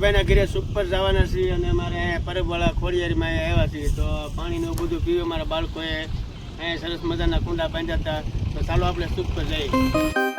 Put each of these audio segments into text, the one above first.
ધર્મેશભાઈના ઘરે સુપર જવાના છીએ અને અમારે પરબવાળા ખોડિયારીમાં અહીંયા આવ્યા છીએ. તો પાણીનું બધું પીવું મારા બાળકોએ. અહીંયા સરસ મજાના કુંડા બાંધ્યા હતા. તો ચાલો આપણે સુપર જઈએ.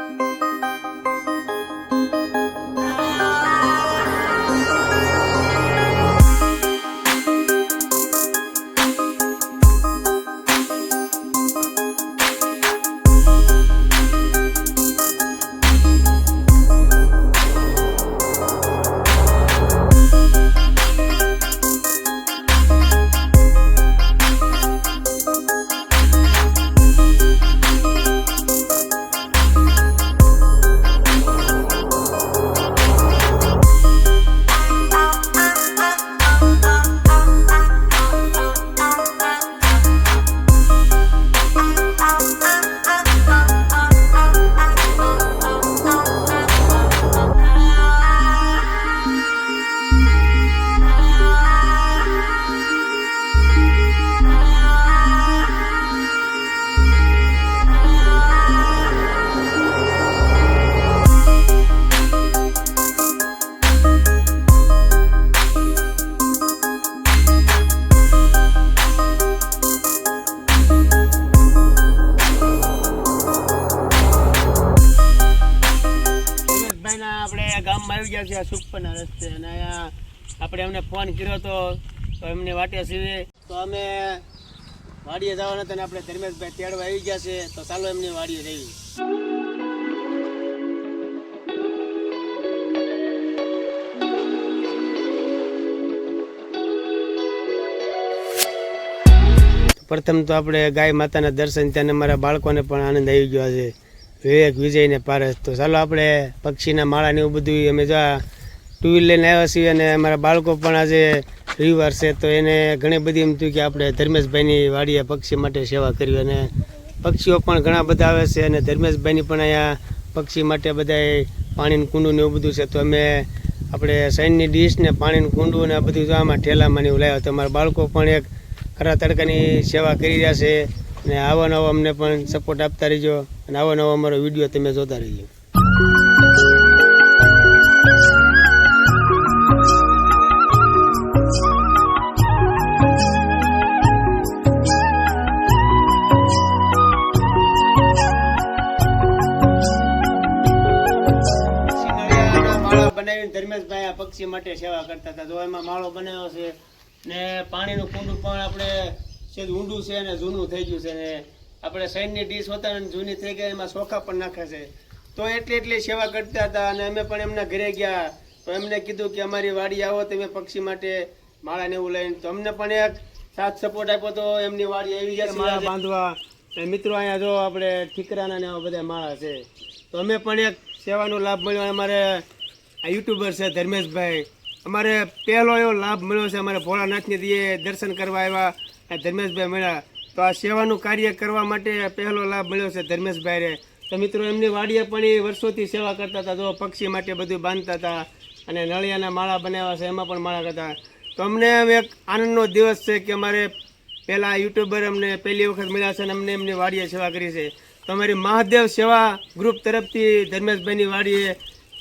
ફોન કર્યો તો એમની વાટ્યા સીવે. તો અમે વાડીએ જવાના હતા ને આપણે ધર્મેશભાઈ તેડવા આવી ગયા છે, તો ચાલો એમની વાડીએ જઈએ. પ્રથમ તો આપણે ગાય માતાના દર્શન ત્યાં અમારા બાળકોને પણ આનંદ આવી ગયો છે વિવેક વિજય ને પારસ. તો ચાલો આપણે પક્ષીના માળા ને એવું બધું અમે જો ટુ વ્હીલ લઈને આવ્યા છીએ અને અમારા બાળકો પણ આજે રવિવાર છે, તો એને ઘણી બધી એમ થયું કે આપણે ધર્મેશભાઈની વાડીએ પક્ષી માટે સેવા કરી અને પક્ષીઓ પણ ઘણા બધા આવે છે અને ધર્મેશભાઈની પણ અહીંયા પક્ષી માટે બધાય પાણીનું કુંડું ને એવું બધું છે, તો અમે આપણે સૈનની ડીશ ને પાણીનું કુંડું ને આ બધું આમાં ઠેલામાં એવું લાવ્યા. તો અમારા બાળકો પણ એક ખરા તડકાની સેવા કરી રહ્યા છે અને આવો નવો અમને પણ સપોર્ટ આપતા રહીજો અને આવો નવો અમારો વીડિયો તમે જોતા રહીજો. પક્ષી માટે સેવા કરતા હતા. તો એમાં માળો બનાવ્યો છે ને પાણીનું કુંડું પણ આપણે છે ઊંડું છે અને જૂનું થઈ ગયું છે ને આપણે સૈનની ડીશ હોતા જૂની થઈ ગઈ એમાં સોખા પણ નાખે છે. તો એટલી એટલી સેવા કરતા હતા અને અમે પણ એમના ઘરે ગયા. તો એમને કીધું કે અમારી વાડી આવો તમે પક્ષી માટે માળા ને એવું લઈને. તો અમને પણ એક સાથ સપોર્ટ આપ્યો તો એમની વાડી આવી ગયા. માળા બાંધવા. અને મિત્રો અહીંયા જો આપણે ઠીકરાના ને બધા માળા છે. તો અમે પણ એક સેવાનો લાભ મળ્યો. અમારે આ યુટ્યુબર છે ધર્મેશભાઈ. અમારે પહેલો એવો લાભ મળ્યો છે, અમારે ભોળાનાથની દીએ દર્શન કરવા આવ્યા ધર્મેશભાઈ મળ્યા. તો આ સેવાનું કાર્ય કરવા માટે પહેલો લાભ મળ્યો છે ધર્મેશભાઈ રે તો મિત્રો, એમની વાડીએ પણ એ વર્ષોથી સેવા કરતા હતા તો પક્ષી માટે બધું બાંધતા હતા અને નળિયાના માળા બનાવ્યા છે, એમાં પણ માળા કરતા તો અમને એક આનંદનો દિવસ છે કે અમારે પહેલાં યુટ્યુબર અમને પહેલી વખત મળ્યા છે અને અમને એમની વાડીએ સેવા કરી છે. તો અમારી મહાદેવ સેવા ગ્રુપ તરફથી ધર્મેશભાઈની વાડીએ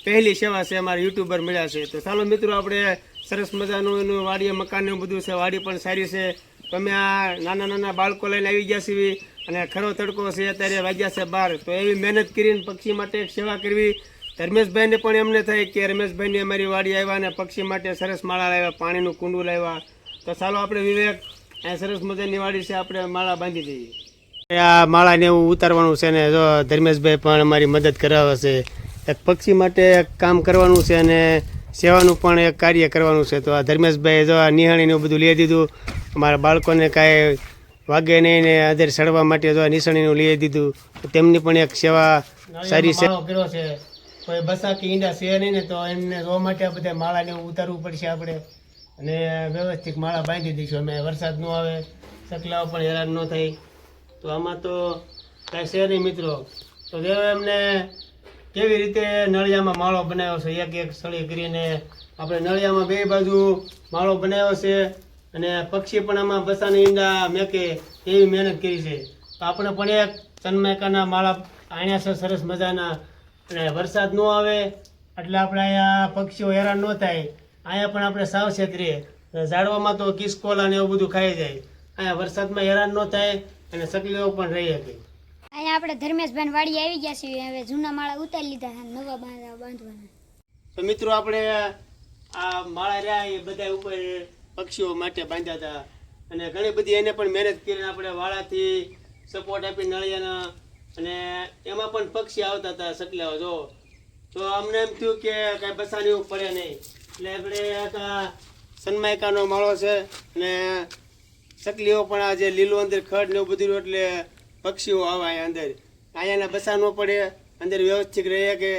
પહેલી સેવા છે અમારા યુટ્યુબર મળ્યા છે. તો ચાલો મિત્રો, આપણે સરસ મજાનું એનું વાડીએ મકાન એવું બધું છે. વાડી પણ સારી છે. તમે આ નાના નાના બાળકો લઈને આવી ગયા છીએ અને ખરો તડકો છે, અત્યારે વાગ્યા છે બાર. તો એવી મહેનત કરીને પક્ષી માટે સેવા કરવી. ધર્મેશભાઈને પણ એમને થાય કે રમેશભાઈની અમારી વાડી આવ્યા અને પક્ષી માટે સરસ માળા લાવ્યા, પાણીનું કુંડું લાવ્યા. તો ચાલો આપણે વિવેક, આ સરસ મજાની વાડી છે, આપણે માળા બાંધી દઈએ. આ માળાને એવું ઉતારવાનું છે ને, જો ધર્મેશભાઈ પણ અમારી મદદ કરાવે છે. એક પક્ષી માટે એક કામ કરવાનું છે અને સેવાનું પણ એક કાર્ય કરવાનું છે. તો આ ધર્મેશભાઈ જો આ નિહાળીને બધું લઈ દીધું અમારા બાળકોને કાંઈ વાગે નહીં ને આધાર સડવા માટે જો આ નિશાણીનું લઈ દીધું તેમની પણ એક સેવા સારી છે. કર્યો છે. કોઈ બસા કે ઈંડા છે નહીં ને તો એમને જોવા માટે આ બધા માળાને ઉતારવું પડશે આપણે. અને વ્યવસ્થિત માળા બાંધી દઈશું. અમે વરસાદ ન આવે સકલાઓ પણ હેરાન ન થાય. તો આમાં તો કાંઈ છે નહીં મિત્રો. તો દેવ એમને કેવી રીતે નળિયામાં માળો બનાવ્યો છે? એક એક સળી કરીને આપણે નળિયામાં બે બાજુ માળો બનાવ્યો છે અને પક્ષી પણ આમાં બસાની ઈંડા મેકે એવી મહેનત કરી છે. તો આપણે પણ એક ચનમેકાના માળા આણ્યા છે, સરસ મજાના. અને વરસાદ ન આવે એટલે આપણે અહીંયા પક્ષીઓ હેરાન ન થાય. અહીંયા પણ આપણે સાવચેત રહીએ. ઝાડવામાં તો કિસકોલા ને એવું બધું ખાઈ જાય. અહીંયા વરસાદમાં હેરાન ન થાય અને સકલીઓ પણ રહી શકે. અહીંયા આપણે ધર્મેશભાઈ વાડી આવી ગયા છીએ. હવે જૂના માળા ઉતારી લીધા છે નવા બાંધવા બાંધવાના. તો મિત્રો આપણે આ માળા રહ્યા એ બધા ઉપર પક્ષીઓ માટે બાંધ્યા હતા. અને ઘણી બધી એને પણ મહેનત કરીને આપણે વાળાથી સપોર્ટ આપી નળિયાના. અને એમાં પણ પક્ષી આવતા હતા સકલાઓ જો. તો અમને એમ થયું કે કાંઈ બસાની પડે નહીં. એટલે આપણે આ સનમાયકાનો માળો છે. અને સકલીઓ પણ આ જે લીલું અંદર ખડ ને એવું બધું એટલે પક્ષીઓ આવે અંદર. અહીંયાના બસા ન પડે. અંદર વ્યવસ્થિત રહે કે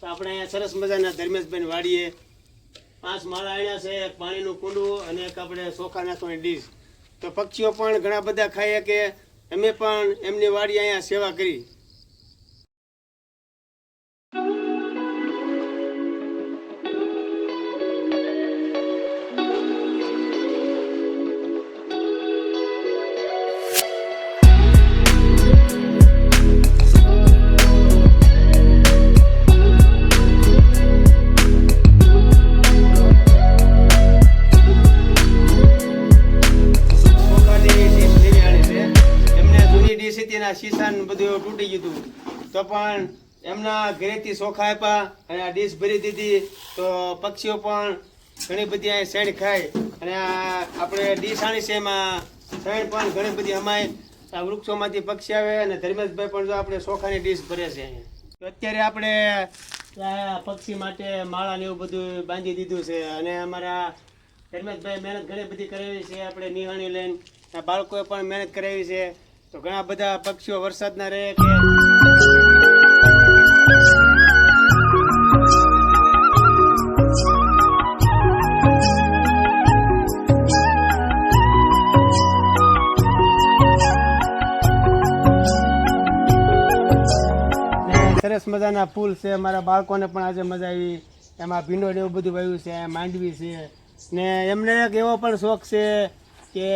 તો આપણે અહીંયા સરસ મજાના ધર્મેશભાઈ વાડીએ. પાંચ માળા અહીંયા છે, એક પાણીનું કુંડું અને એક આપણે ચોખા નાખવાની ડીશ. તો પક્ષીઓ પણ ઘણા બધા ખાઈએ કે અમે પણ એમની વાડી અહીંયા સેવા કરી. બધું તૂટી ગયું હતું. તો પણ એમના ઘરેથી ચોખા આપ્યા અને આ ડીશ ભરી દીધી. તો પક્ષીઓ પણ ઘણી બધી અહીંયા શેણ ખાય. અને આપણે ડીશ આણી છે એમાં શેણ પણ ઘણી બધી અમાય. આ વૃક્ષોમાંથી પક્ષી આવે અને ધર્મેશભાઈ પણ જો આપણે ચોખાની ડીશ ભરે છે તો અત્યારે આપણે પક્ષી માટે માળા ને એવું બધું બાંધી દીધું છે. અને અમારા ધર્મેશભાઈ મહેનત ઘણી બધી કરાવી છે. આપણે નિહાણી લઈને બાળકોએ પણ મહેનત કરાવી છે. તો ઘણા બધા પક્ષીઓ વરસાદના રહે કે સરસ મજાના ફૂલ છે. મારા બાળકોને પણ આજે મજા આવી. એમાં ભીંડો એવું બધું વાવ્યું છે, માંડવી છે. ને એમને એક એવો પણ શોખ છે કે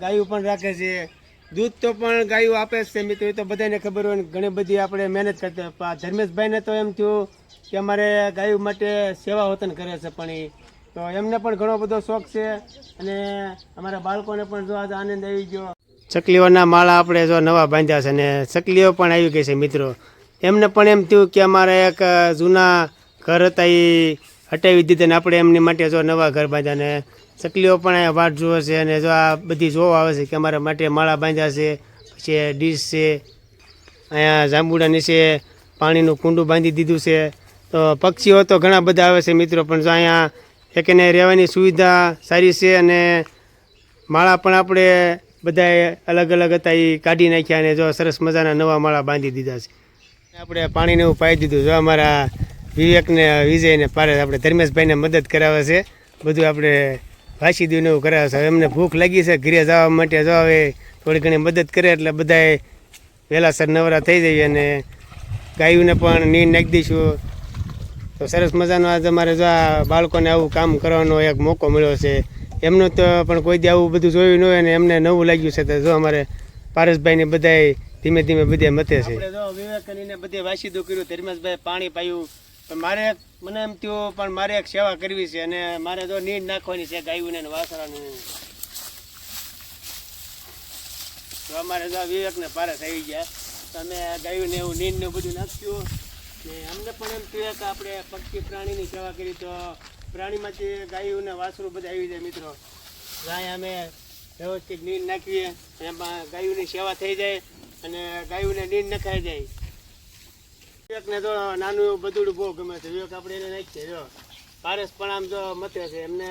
ગાયું પણ રાખે છે. દૂધ તો પણ ગાયું આપે છે મિત્રો તો બધાને ખબર હોય ઘણી બધી આપણે મહેનત કરતા પણ ધર્મેશભાઈને તો એમ થયું કે અમારે ગાયું માટે સેવા વતન કરે છે પણ એ. તો એમને પણ ઘણો બધો શોખ છે અને અમારા બાળકોને પણ જો આનંદ આવી ગયો. ચકલીઓના માળા આપણે જો નવા બાંધ્યા છે અને ચકલીઓ પણ આવી ગઈ છે મિત્રો. એમને પણ એમ થયું કે અમારા એક જૂના ઘર હતા એ હટાવી દીધા ને આપણે એમની માટે જો નવા ઘર બાંધ્યા ને ચકલીઓ પણ અહીંયા વાટ જુએ છે અને જો આ બધી જોવા આવે છે કે અમારા માટે માળા બાંધ્યા છે, પછી ડીશ છે, અહીંયા જાંબુડા નીચે પાણીનું કુંડું બાંધી દીધું છે. તો પક્ષીઓ તો ઘણા બધા આવે છે મિત્રો, પણ જો અહીંયા એકને રહેવાની સુવિધા સારી છે અને માળા પણ આપણે બધાએ અલગ અલગ હતા એ કાઢી નાખ્યા અને જો સરસ મજાના નવા માળા બાંધી દીધા છે. આપણે પાણીને એવું પાઈ દીધું. જો અમારા વિવેકને વિજયને પારે આપણે ધર્મેશભાઈને મદદ કરાવે છે. બધું આપણે વાસી દઈને એવું કરાવે છે. એમને ભૂખ લાગી છે, ઘરે જવા માટે જો હવે થોડી ઘણી મદદ કરે એટલે બધાએ વહેલાસર નવરા થઈ જઈએ અને ગાયુંને પણ નીર નાખી દઈશું. તો સરસ મજાનો આજે અમારે જો આ બાળકોને આવું કામ કરવાનો એક મોકો મળ્યો છે. એમનું તો પણ કોઈ દી આવું બધું જોયું ન હોય અને એમને નવું લાગ્યું છે. તો જો અમારે પારસભાઈને બધાય ધીમે ધીમે બધે મતે છે. જો વિવેકાનંદને બધે વાસીદું કર્યું ધર્મેશભાઈ પાણી પાયું પણ મારે મને એમ થયું, પણ મારે એક સેવા કરવી છે અને મારે તો નીંદ નાખવાની છે ગાયું ને વાસરાનું તો અમારે જો વિવેકને પારસ આવી ગયા. તો અમે ગાયું ને એવું નીંદ ને બધું નાખ્યું. ને અમને પણ એમ થયું કે આપણે પક્ષી પ્રાણીની સેવા કરી તો પ્રાણીમાંથી ગાયું ને વાસરું બધા આવી જાય મિત્રો. ગાય અમે વ્યવસ્થિત નીંદ નાખીએ. એમાં ગાયુંની સેવા થઈ જાય અને ગાયુંને નીંદ નખાઈ જાય. વિવેકને તો નાનું એવું બધું બહુ ગમે છે. વિવેક આપણે એને નાખીએ, જો. પારસ પણ આમ જો મતે છે. એમને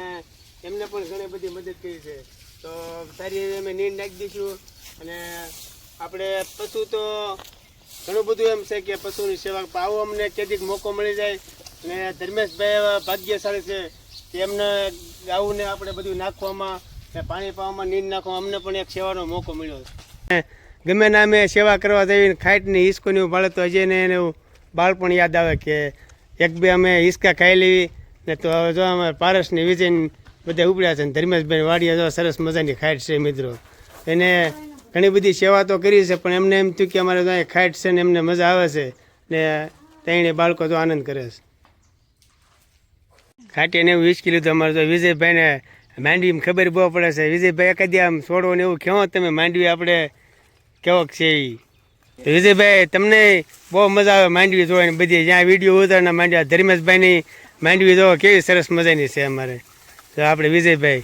એમને પણ ઘણી બધી મદદ કરી છે. તો સારી અમે નીંદ નાખી દઈશું અને આપણે પશુ તો ઘણું બધું એમ છે કે પશુની સેવા આવો અમને કેદીક મોકો મળી જાય અને ધર્મેશભાઈ ભાગ્યશાળી છે એમને ગાઉને આપણે બધું નાખવામાં પાણી પાવામાં, નીંદ નાખવામાં અમને પણ એક સેવાનો મોકો મળ્યો ગમે નામે સેવા કરવા જઈને ખાઈટની હિસકોની ભાળે તો હજી એને એને એવું બાળપણ યાદ આવે કે એક બે અમે હિસકા ખાઈ લેવી ને તો હવે જો અમે પારસની વિજયને બધા ઉપડ્યા છે ને ધર્મેશભાઈ વાડીએ જો સરસ મજાની ખાઈટ છે મિત્રો. એને ઘણી બધી સેવા તો કરી છે, પણ એમને એમ થયું કે અમારે તો ખાઈટ છે ને એમને મજા આવે છે ને તેણે બાળકો તો આનંદ કરે છે. ખાટીને એવું વીસકી લીધું અમારે તો વિજયભાઈને માંડવીમાં ખબર બહુ પડે છે. વિજયભાઈ કદી આમ છોડો ને એવું કહો, તમે માંડવી આપણે કેવોક છે ઈ. તો વિજયભાઈ તમને બહુ મજા આવે માંડવી જોવાની બધી. જ્યાં વીડિયો ઉતારના માંડ્યા ધર્મેશભાઈની માંડવી જોવા કેવી સરસ મજાની છે અમારે. તો આપણે વિજયભાઈ.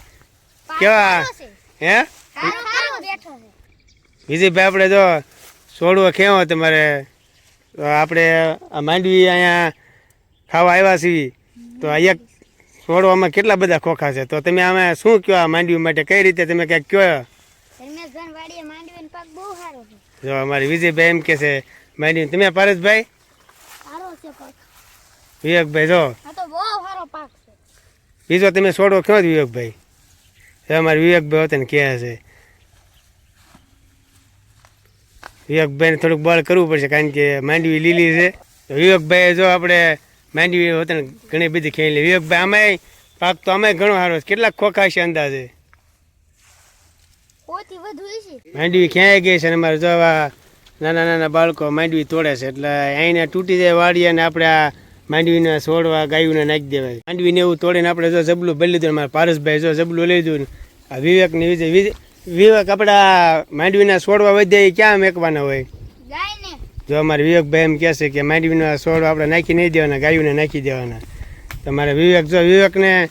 કેવા? હે? વિજયભાઈ આપણે જો છોડવો કેવો તમારે? આપણે આ માંડવી અહીંયા ખાવા આવ્યા છીએ. તો એક છોડવામાં કેટલા બધા ખોખા છે? તો તમે આમાં શું કહો આ માંડવી માટે? કઈ રીતે તમે ક્યાંક કહો ધર્મેશભાઈ વાડીએ માંડવીનો પાક બહુ સારો છે. જો અમારી વિજયભાઈ એમ કે છે માની તમે પાક. વિવેકભાઈ જો. બીજો તમે છોડો કયો જ વિવેકભાઈ? એ અમારે વિવેકભાઈ હોતે ને કહે છે? વિવેકભાઈને થોડુંક બળ કરવું પડશે કારણ કે માંડવી લીલી છે. વિવેકભાઈ જો આપણે માંડવી હોતે ને ઘણી બધી ખેલી વિવેકભાઈ આમાંય પાક તો અમે ઘણો સારો છે. કેટલાક ખોખા છે અંદાજે. ઓથી વધુ છે. માંડવી ક્યાંય ગઈ છે ને અમારે જોવા નાના નાના બાળકો માંડવી તોડે છે એટલે અહીંને તૂટી જાય વાડી અને આપણે આ માંડવીને છોડવા ગાયુંને નાખી દેવાય. માંડવીને એવું તોડીને આપણે જો જબલું ભરી લીધું મારા પારસભાઈ જો જબલું લઈ લીધું આ વિવેકને વિજય વિવેક આપણા માંડવીના છોડવા વધ્યા એ ક્યાં મેકવાના હોય? જો અમારે વિવેકભાઈ એમ કહે છે કે માંડવીના છોડવા આપણે નાખી નહીં દેવાના ગાયુંને નાખી દેવાના. તમારે વિવેક જો વિવેકને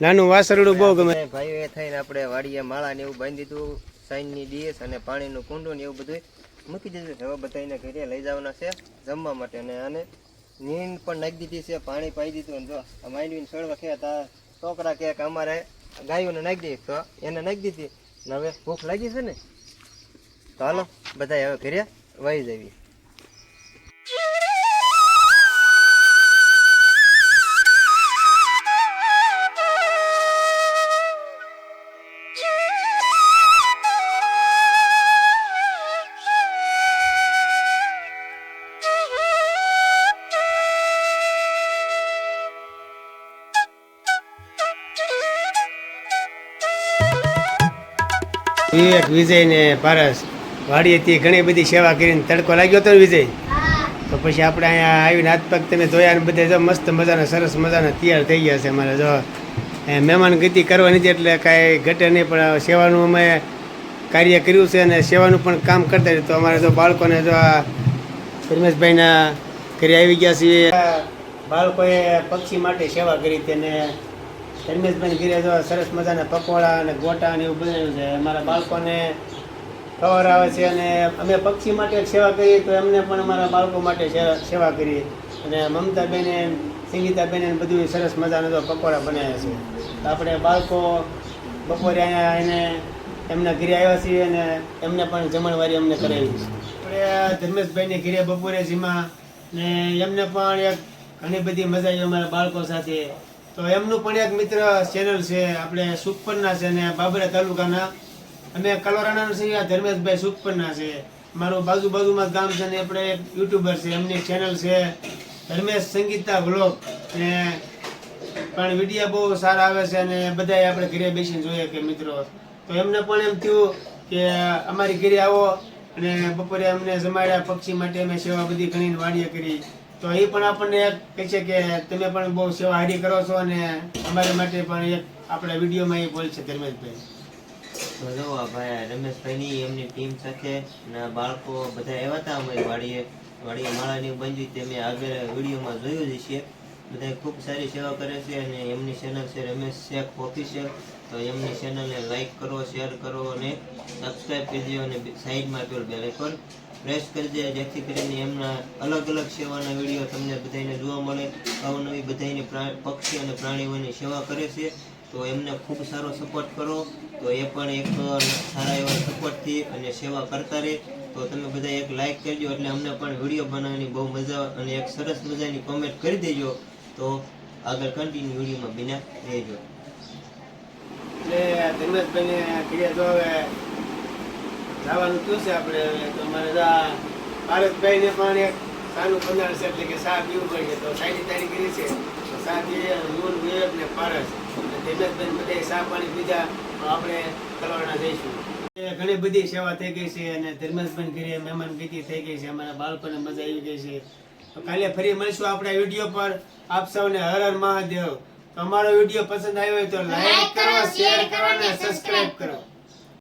નાનું વાસરડું બહુ ગમે. ભાઈ એ થઈને આપણે વાડીએ માળા ને એવું બાંધી દીધું સાઈનની ડીએસ અને પાણીનું કુંડું ને એવું બધું મૂકી દીધું. હવે બધાને ઘરે લઈ જવાના છે જમવા માટે અને આને નીંદ પણ નાખી દીધી છે, પાણી પાઈ દીધું અને જો, આ માંડવીને સળવા કે તા છોકરા કે અમારે ગાયોને નાખી દઈએ તો એને નાખી દીધી. હવે ભૂખ લાગી છે ને? તો હાલો બધા હવે ઘરે વહી જવી વિવેક વિજય ને પારસ. વાડીએથી ઘણી બધી સેવા કરીને તડકો લાગ્યો હતો વિજય? તો પછી આપણે અહીંયા આવીને હાથ પગ તમે જોયા ને બધે જો મસ્ત મજાના, સરસ મજાના તૈયાર થઈ ગયા છે અમારે જો. મહેમાન ગતિ કરવાની છે એટલે કાંઈ ઘટે નહીં, પણ સેવાનું અમે કાર્ય કર્યું છે અને સેવાનું પણ કામ કરતા તો અમારે જો બાળકોને જો આ ધર્મેશભાઈના ઘરે આવી ગયા છીએ. બાળકોએ પક્ષી માટે સેવા કરી હતી અને ધર્મેશભાઈ ઘીરે જો સરસ મજાના પકોડા અને ગોટા અને એવું બનાવ્યું છે. અમારા બાળકોને ખબર આવે છે અને અમે પક્ષી માટે સેવા કરી તો એમને પણ અમારા બાળકો માટે સેવા કરી અને મમતાબેને સંગીતાબેને બધું સરસ મજાના જો પકોડા બનાવ્યા છે. તો આપણે બાળકો બપોરે અહીંયા એને એમના ઘરે આવ્યા છીએ અને એમને પણ જમણવારી અમને કરાવી છે. આપણે ધર્મેશભાઈને ઘરે બપોરે જીમા ને એમને પણ એક ઘણી બધી મજા આવી અમારા બાળકો સાથે. તો એમનું પણ એક મિત્ર ચેનલ છે, આપણે સુખપરના છે ને બાબરા તાલુકાના. અમે કલોરાના છીએ ધર્મેશભાઈ સુખપરના છે. મારું બાજુ બાજુમાં ગામ છે ને આપણે યુટ્યુબર છે, એમની ચેનલ છે ધર્મેશ સંગીતા વ્લોગ ને પણ વિડીયા બહુ સારા આવે છે અને બધાય આપણે ઘરે બેસીને જોઈએ કે મિત્રો. તો એમને પણ એમ થયું કે અમારી ઘરે આવો અને બપોરે અમને જમાડ્યા, પક્ષી માટે અમે સેવા બધી ઘણી વાડીએ કરી. તો એ પણ આપણને કહે છે કે તમે પણ બહુ સેવા હાડી કરો છો અને અમારી માટે પણ એક આપણા વિડીયોમાં એ બોલ છે ધર્મેશભાઈ જો ભાઈ, રમેશભાઈની એમની ટીમ સાથે અને બાળકો બધા આવ્યા હતા અમારી વાડીએ. વાડીએ માળાની બાંધી તે મેં આગળ વિડીયોમાં જોયું જ છે બધા ખૂબ સારી સેવા કરે છે અને એમની ચેનલ છે રમેશ શેખ ઓફિશિયલ તો એમની ચેનલને લાઇક કરો શેર કરો અને સબસ્ક્રાઈબ કરી અને સાઈડમાં પેલું બેલ આઇકોન પ્રેસ કરી દે જેથી કરીને એમના અલગ અલગ સેવાના વીડિયો તમને બધાને જોવા મળે. અવનવી બધાની પક્ષી અને પ્રાણીઓની સેવા કરે છે. તો એમને ખૂબ સારો સપોર્ટ કરો. તો એ પણ એક સારા એવા સપોર્ટથી અને સેવા કરતા રહે. તો તમે બધા એક લાઈક કરજો એટલે અમને પણ વીડિયો બનાવવાની બહુ મજા અને એક સરસ મજાની કોમેન્ટ કરી દેજો. તો આગળ કન્ટિન્યુ વિડીયોમાં બિના રહેજો. એટલે ધર્મેશભાઈને ક્રિયા જો હવે જવાનું કયું છે આપણે. હવે તો મારે ભારતભાઈને પણ એક સારું પંદર છે એટલે કે સા પીવું પડશે તો સાઈની તારીખ કરી છે. સા પીએ નૂર વિવેક ને પારસ. અને બધા સા પાણી પીધા આપણે કલવાના જઈશું. ઘણી બધી સેવા થઈ ગઈ છે અને ધર્મેશભાઈ કરીએ મહેમાન ગતિ થઈ ગઈ છે. અમારા બાળકોને મજા આવી ગઈ છે. તો કાલે ફરી મળીશું આપણા વીડિયો પર. આપ સૌને હર હર મહાદેવ. અમારો વીડિયો પસંદ આવ્યો હોય તો લાઈક કરો શેર કરો અને સબસ્ક્રાઇબ કરો.